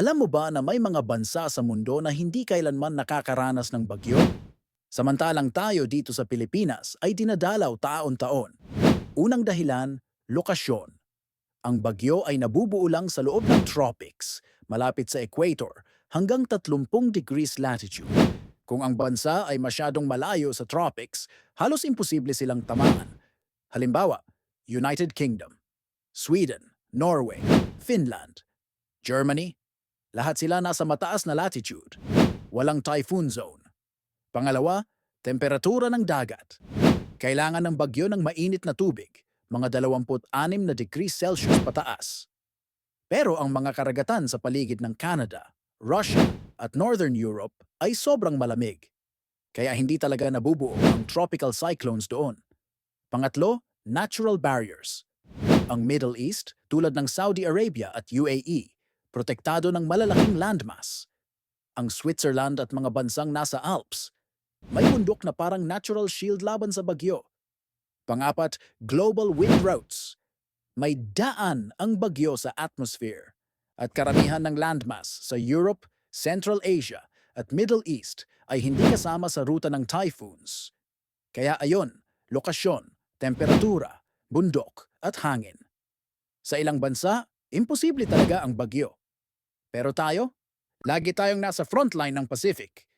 Alam mo ba na may mga bansa sa mundo na hindi kailanman nakakaranas ng bagyo? Samantalang tayo dito sa Pilipinas ay dinadalaw taon-taon. Unang dahilan, lokasyon. Ang bagyo ay nabubuo lang sa loob ng tropics, malapit sa equator, hanggang 30 degrees latitude. Kung ang bansa ay masyadong malayo sa tropics, halos imposible silang tamaan. Halimbawa, United Kingdom, Sweden, Norway, Finland, Germany, lahat sila nasa mataas na latitude. Walang typhoon zone. Pangalawa, temperatura ng dagat. Kailangan ng bagyo ng mainit na tubig, mga 26 na degrees Celsius pataas. Pero ang mga karagatan sa paligid ng Canada, Russia at Northern Europe ay sobrang malamig. Kaya hindi talaga nabubuo ang tropical cyclones doon. Pangatlo, natural barriers. Ang Middle East, tulad ng Saudi Arabia at UAE, protektado ng malalaking landmass. Ang Switzerland at mga bansang nasa Alps, may bundok na parang natural shield laban sa bagyo. Pangapat, global wind routes. May daan ang bagyo sa atmosphere at karamihan ng landmass sa Europe, Central Asia at Middle East ay hindi kasama sa ruta ng typhoons. Kaya ayon, lokasyon, temperatura, bundok at hangin. Sa ilang bansa, imposible talaga ang bagyo. Pero tayo, lagi tayong nasa frontline ng Pacific.